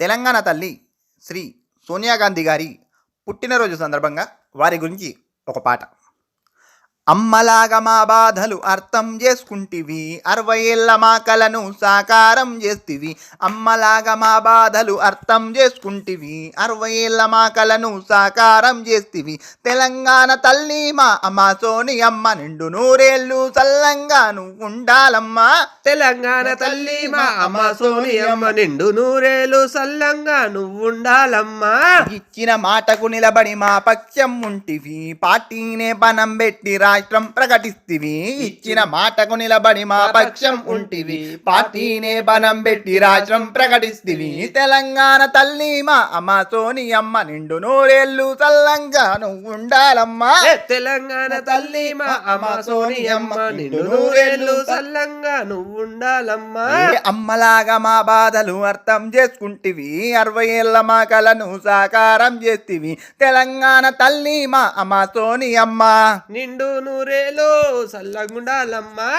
తెలంగాణ తల్లి శ్రీ సోనియా గాంధీ గారి పుట్టినరోజు సందర్భంగా వారి గురించి ఒక పాట. అమ్మలాగా మా బాధలు అర్థం చేసుకుంటివి. అరవై ఏళ్ళ మా కలను సాకారం చేస్తివి. అమ్మలాగా మా బాధలు అర్థం చేసుకుంటివి. అరవై ఏళ్ళ మా కలను సాకారం చేస్తివి. తెలంగాణ తల్లి మా అమ్మ సోని అమ్మ నిండు నూరేళ్ళు చల్లంగా నువ్వు ఉండాలమ్మా. తెలంగాణ తల్లి మా అమ్మ సోనియమ్మ నిండు నూరేలు సల్లంగా నువ్వుండాలమ్మా ఇచ్చిన మాటకు నిలబడి మా పక్షం ఉంటివి. పార్టీనే బనం పెట్టి రాష్ట్రం ప్రకటిస్తివి. ఇచ్చిన మాటకు నిలబడి మా పక్షం ఉంటివి. పార్టీనే బనం పెట్టి రాష్ట్రం ప్రకటిస్తివి. తెలంగాణ తల్లి మా అమ్మ సోని అమ్మ నిండు నూరేళ్ళు చల్లంగా నువ్వు ఉండాలమ్మా తెలంగాణ తల్లి మా అమ్మ సోనియమ్మ నిండు నూరేలు సల్లంగా నువ్వుండాలమ్మా ఏ అమ్మలాగా మా బాధలు అర్థం చేసుకుంటివి. అరవై ఏళ్ళ మా కలను సాకారం చేస్తివి. తెలంగాణ తల్లి మా అమ్మ సోని అమ్మ. నిండు నూరేలు సల్లంగుండాలమ్మా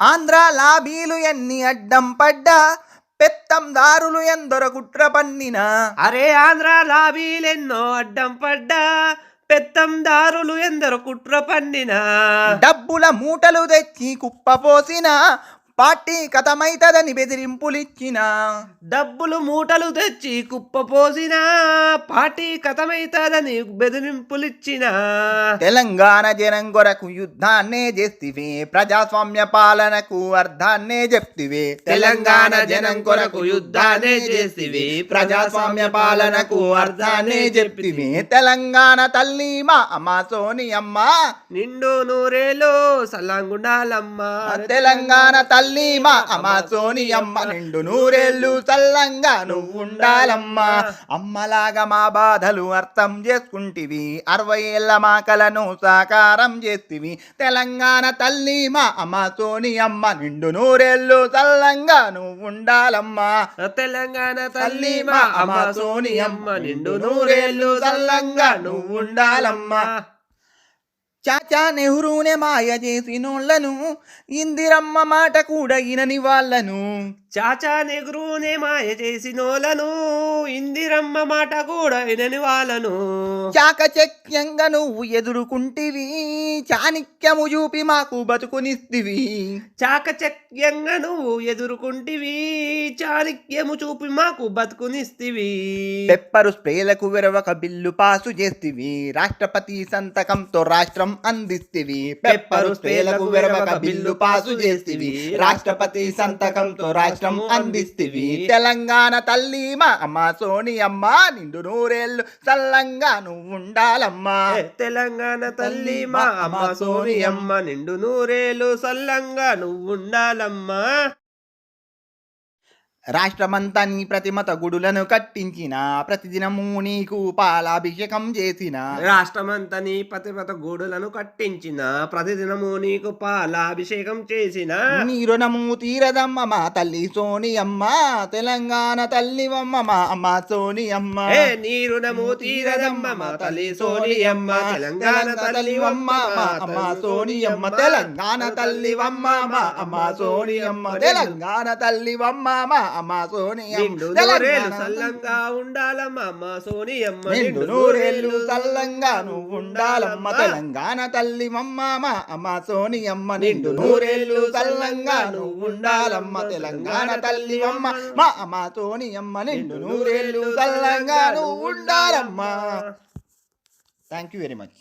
ఆంధ్ర లాబీలు ఎన్ని అడ్డం పడ్డా పెత్తందారులు ఎందరో కుట్ర పన్నినా. అరే ఆంధ్ర లాబీలెన్నో అడ్డం పడ్డా పెత్తందారులు ఎందరు కుట్ర పండినా డబ్బుల మూటలు తెచ్చి కుప్పపోసిన పార్టీ కథమైతదని బెదిరింపులిచ్చిన. డబ్బులు మూటలు తెచ్చి కుప్పపోసిన పార్టీ కథమైతాదని బెదిరింపులిచ్చిన. తెలంగాణ జనం కొరకు యుద్ధాన్నే చేస్తివే. ప్రజాస్వామ్య పాలనకు అర్థాన్నే చెప్తివే. తెలంగాణ జనం కొరకు యుద్ధాన్నే చేస్తివి. ప్రజాస్వామ్య పాలనకు అర్థాన్నే చెప్తివే. తెలంగాణ తల్లి మా అమ్మ సోని అమ్మ. నిండు నూరేలు సల్లంగుండాలమ్మా. తెలంగాణ తల్లి మా అమ్మ సోని అమ్మ నిండు నూరేళ్ళు చల్లంగా నువ్వు ఉండాలమ్మా అమ్మలాగా మా బాధలు అర్థం చేసుకుంటివి. అరవై ఏళ్ళ మా కలను సాకారం చేస్తివి. తెలంగాణ తల్లి మా అమ్మ సోని అమ్మ నిండు నూరేళ్ళు చల్లంగా నువ్వు ఉండాలమ్మా తెలంగాణ తల్లి మా అమ్మ సోని అమ్మ నిండు నూరేళ్ళు చల్లంగా నువ్వు ఉండాలమ్మా చాచా నెహ్రూనే మాయ చేసినోళ్ళను ఇందిరమ్మ మాట కూడా ఇనని వాళ్ళను. చాచా నెహ్రూనే మాయ చేసినోలను ఇందిరమ్మ మాట కూడా వినని వాళ్ళను. చాకచక్యంగా నువ్వు ఎదుర్కొంటివి చాణిక్యము చూపి మాకు బతుకునిస్తివి. చాకచక్యంగా నువ్వు ఎదుర్కొంటివి చాణక్యము చూపి మాకు బతుకునిస్తివి. పెప్పరు స్ప్రేలకు విరవక బిల్లు పాసు చేస్తివి రాష్ట్రపతి సంతకంతో రాష్ట్రం అందిస్తివి. పెప్పరు స్ప్రేలకు విరవక బిల్లు పాసు చేస్తివి రాష్ట్రపతి సంతకంతో రాష్ట్రం అందిస్తివి. తెలంగాణ తల్లి మా అమ్మ సోని అమ్మ నిండు నూరేళ్ళు చల్లంగా నువ్వు ఉండాలమ్మా తెలంగాణ తల్లి మా అమ్మ సోని అమ్మ నిండు నూరేలు సల్లంగా నువ్వుండాలమ్మా. రాష్ట్రమంతా నీ ప్రతిమత గుడులను కట్టించిన ప్రతిదినము నీకు పాలాభిషేకం చేసిన. రాష్ట్రమంతా నీ పతిపత గూడులను కట్టించిన ప్రతిదినము నీకు పాలాభిషేకం చేసిన. నీ రుణము తీరదమ్మ మా తల్లి సోని అమ్మ తెలంగాణ తల్లివమ్మ మా అమ్మ సోని అమ్మ ఏ నీ రుణము తీరదమ్మ మా తల్లి సోనియమ్మ. తెలంగాణ తల్లివమ్మ మా అమ్మ అమ్మ సోనియమ్మ. తెలంగాణ తల్లివమ్మ మా అమ్మ సోనియమ్మ. తెలంగాణ తల్లివమ్మ మా అమ్మ సోనియమ్మ సల్లంగా ఉండాలమ్మ అమ్మ సోనియమ్మ నిండు నూరేళ్ళు చల్లంగా నువ్వు ఉండాలమ్మ. తెలంగాణ తల్లి మమ్మ అమ్మ సోనియమ్మ నిండు నూరేళ్ళు చల్లంగా నువ్వు ఉండాలమ్మ తెలంగాణ తల్లి అమ్మ మా అమ్మ సోనియమ్మ నిండు నూరేళ్ళు చల్లంగా నువ్వు ఉండాలమ్మ థ్యాంక్ యూ వెరీ మచ్